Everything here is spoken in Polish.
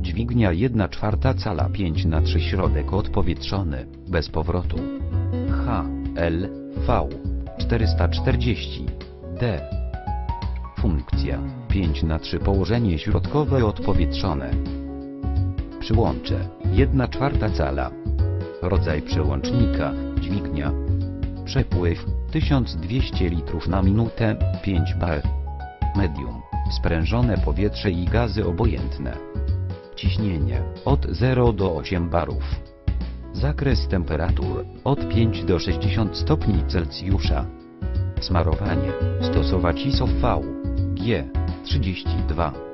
Dźwignia 1 czwarta cala 5 na 3 środek odpowietrzony, bez powrotu. H, L, V, 440, D. Funkcja 5 na 3 położenie środkowe odpowietrzone. Przyłącze 1 czwarta cala. Rodzaj przełącznika, dźwignia. Przepływ 1200 litrów na minutę, 5 bar. Medium, sprężone powietrze i gazy obojętne. Ciśnienie od 0 do 8 barów. Zakres temperatur od 5 do 60 stopni Celsjusza. Smarowanie stosować ISO V G 32